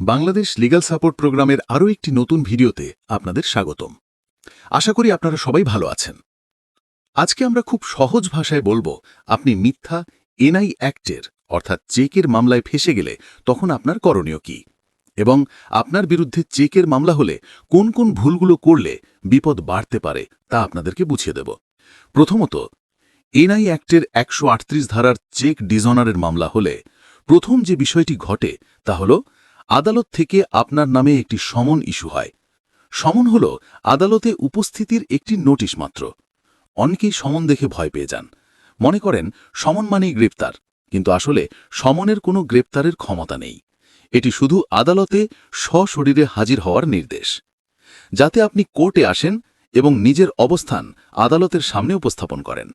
Bangladesh legal support প্রোগ্রামের আরও একটি নতুন ভিডিওতে আপনাদের স্বাগতম। আশা করি আপনারা সবাই ভালো আছেন। আজকে আমরা খুব সহজ ভাষায় বলব, আপনি মিথ্যা, এনআই অ্যাক্টের, অর্থাৎ চেকের মামলায় ফেসে গেলে তখন আপনার করণীয় কি? এবং আপনার বিরুদ্ধে চেকের মামলা হলে কোন কোন ভুলগুলো করলে বিপদ বাড়তে পারে তা আপনাদেরকে বুঝিয়ে দেব। প্রথমত, এনআই অ্যাক্টের একশো আটত্রিশ ধারার চেক ডিজনারের মামলা হলে প্রথম যে বিষয়টি ঘটে তা হল আদালত থেকে আপনার নামে একটি সমন ইস্যু হয়। সমন হল আদালতে উপস্থিতির একটি নোটিশ মাত্র। অনেকেই সমন দেখে ভয় পেয়ে যান। মনে করেন, সমন মানেই গ্রেপ্তার, কিন্তু আসলে সমনের কোনো গ্রেপ্তারের ক্ষমতা নেই। এটি শুধু আদালতে সশরীরে হাজির হওয়ার নির্দেশ। যাতে আপনি কোর্টে আসেন এবং নিজের অবস্থান আদালতের সামনে উপস্থাপন করেন।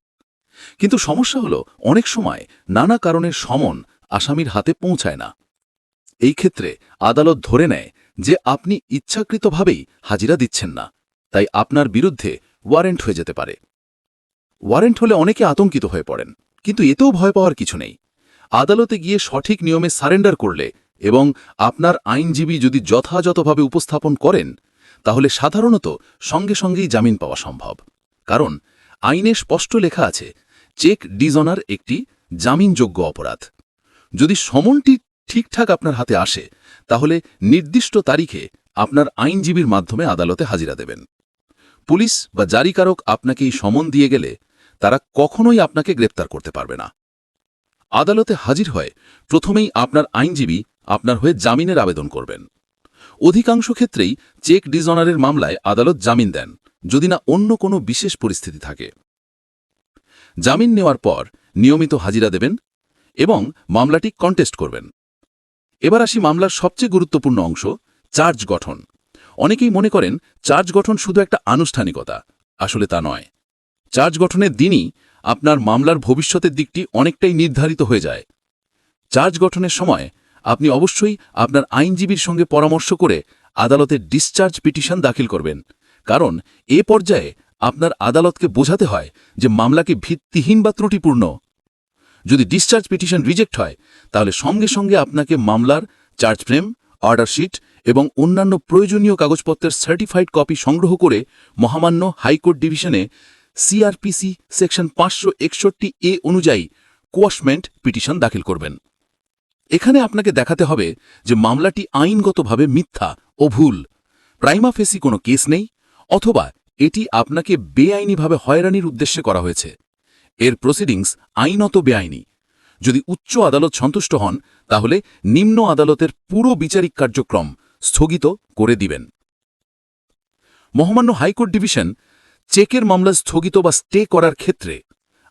কিন্তু সমস্যা হল, অনেক সময় নানা কারণে সমন আসামির হাতে পৌঁছায় না। এই ক্ষেত্রে আদালত ধরে নেয় যে আপনি ইচ্ছাকৃতভাবেই হাজিরা দিচ্ছেন না, তাই আপনার বিরুদ্ধে ওয়ারেন্ট হয়ে যেতে পারে। ওয়ারেন্ট হলে অনেকে আতঙ্কিত হয়ে পড়েন, কিন্তু এতেও ভয় পাওয়ার কিছু নেই। আদালতে গিয়ে সঠিক নিয়মে সারেন্ডার করলে এবং আপনার আইনজীবী যদি যথাযথভাবে উপস্থাপন করেন, তাহলে সাধারণত সঙ্গে সঙ্গেই জামিন পাওয়া সম্ভব। কারণ আইনে স্পষ্ট লেখা আছে, চেক ডিজনার একটি জামিনযোগ্য অপরাধ। যদি সমনটি ঠিকঠাক আপনার হাতে আসে, তাহলে নির্দিষ্ট তারিখে আপনার আইনজীবীর মাধ্যমে আদালতে হাজিরা দেবেন। পুলিশ বা জারিকারক আপনাকে এই সমন দিয়ে গেলে তারা কখনোই আপনাকে গ্রেপ্তার করতে পারবে না। আদালতে হাজির হয়ে প্রথমেই আপনার আইনজীবী আপনার হয়ে জামিনের আবেদন করবেন। অধিকাংশ ক্ষেত্রেই চেক ডিজনারের মামলায় আদালত জামিন দেন, যদি না অন্য কোনো বিশেষ পরিস্থিতি থাকে। জামিন নেওয়ার পর নিয়মিত হাজিরা দেবেন এবং মামলাটি কন্টেস্ট করবেন। এবার আসি মামলার সবচেয়ে গুরুত্বপূর্ণ অংশ, চার্জ গঠন। অনেকেই মনে করেন চার্জ গঠন শুধু একটা আনুষ্ঠানিকতা, আসলে তা নয়। চার্জ গঠনের দিনই আপনার মামলার ভবিষ্যতের দিকটি অনেকটাই নির্ধারিত হয়ে যায়। চার্জ গঠনের সময় আপনি অবশ্যই আপনার আইনজীবীর সঙ্গে পরামর্শ করে আদালতে ডিসচার্জ পিটিশন দাখিল করবেন, কারণ এ পর্যায়ে আপনার আদালতকে বোঝাতে হয় যে মামলাকে ভিত্তিহীন বা ত্রুটিপূর্ণ। যদি ডিসচার্জ পিটিশন রিজেক্ট হয়, তাহলে সঙ্গে সঙ্গে আপনাকে মামলার চার্জ ফ্রেম অর্ডার শিট এবং অন্যান্য প্রয়োজনীয় কাগজপত্রের সার্টিফাইড কপি সংগ্রহ করে মহামান্য হাইকোর্ট ডিভিশনে সিআরপিসি সেকশন পাঁচশো একষট্টি এ অনুযায়ী কোয়াশমেন্ট পিটিশন দাখিল করবেন। এখানে আপনাকে দেখাতে হবে যে মামলাটি আইনগতভাবে মিথ্যা ও ভুল। প্রাইমা ফেসি কোনো কেস নেই, অথবা এটি আপনাকে বেআইনিভাবে হয়রানির উদ্দেশ্যে করা হয়েছে। এর প্রসিডিংস আইনত বেআইনি। যদি উচ্চ আদালত সন্তুষ্ট হন, তাহলে নিম্ন আদালতের পুরো বিচারিক কার্যক্রম স্থগিত করে দিবেন। মহামান্য হাইকোর্ট ডিভিশন, চেকের মামলা স্থগিত বা স্টে করার ক্ষেত্রে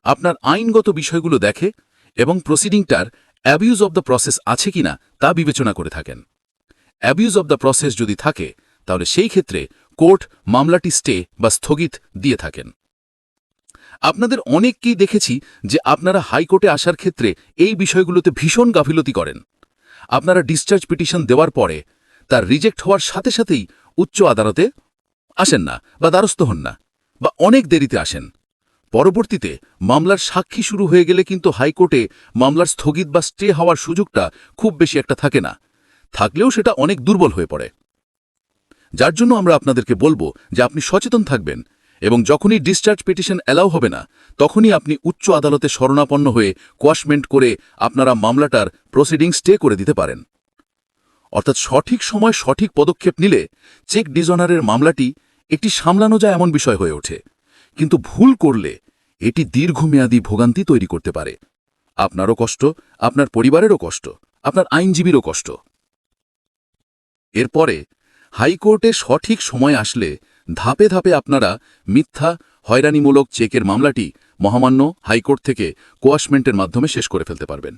আপনার আইনগত বিষয়গুলো দেখে এবং প্রসিডিংটার অ্যাবিউজ অব দ্য প্রসেস আছে কিনা তা বিবেচনা করে থাকেন। অ্যাবিউজ অব দ্য প্রসেস যদি থাকে, তাহলে সেই ক্ষেত্রে কোর্ট মামলাটি স্টে বা স্থগিত দিয়ে থাকেন। আপনাদের অনেককেই দেখেছি যে আপনারা হাইকোর্টে আসার ক্ষেত্রে এই বিষয়গুলোতে ভীষণ গাফিলতি করেন। আপনারা ডিসচার্জ পিটিশন দেওয়ার পরে তার রিজেক্ট হওয়ার সাথে সাথেই উচ্চ আদালতে আসেন না বা দ্বারস্থ হন না বা অনেক দেরিতে আসেন। পরবর্তীতে মামলার সাক্ষী শুরু হয়ে গেলে কিন্তু হাইকোর্টে মামলার স্থগিত বা স্টে হওয়ার সুযোগটা খুব বেশি একটা থাকে না। থাকলেও সেটা অনেক দুর্বল হয়ে পড়ে। যার জন্য আমরা আপনাদেরকে বলব যে আপনি সচেতন থাকবেন এবং যখনই ডিসচার্জ পিটিশন অ্যালাউ হবে না, তখনই আপনি উচ্চ আদালতে শরণাপন্ন হয়ে কোয়াশমেন্ট করে আপনারা মামলাটার প্রসিডিং স্টে করে দিতে পারেন। অর্থাৎ সঠিক সময় সঠিক পদক্ষেপ নিলে চেক ডিজনারের মামলাটি একটি সামলানো যায় এমন বিষয় হয়ে ওঠে। কিন্তু ভুল করলে এটি দীর্ঘমেয়াদী ভোগান্তি তৈরি করতে পারে। আপনারও কষ্ট, আপনার পরিবারেরও কষ্ট, আপনার আইনজীবীরও কষ্ট। এরপরে হাইকোর্টে সঠিক সময় আসলে ধাপে ধাপে আপনারা মিথ্যা, হয়রানিমূলক চেকের মামলাটি মহামান্য হাইকোর্ট থেকে কোয়াশমেন্টের মাধ্যমে শেষ করে ফেলতে পারবেন।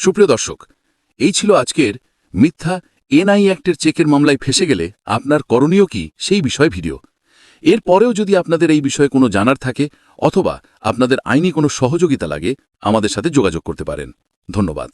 সুপ্রিয় দর্শক, এই ছিল আজকের মিথ্যা এনআই অ্যাক্টের চেকের মামলায় ফেসে গেলে আপনার করণীয় কি সেই বিষয় ভিডিও। এর পরেও যদি আপনাদের এই বিষয়ে কোনো জানার থাকে অথবা আপনাদের আইনি কোনো সহযোগিতা লাগে, আমাদের সাথে যোগাযোগ করতে পারেন। ধন্যবাদ।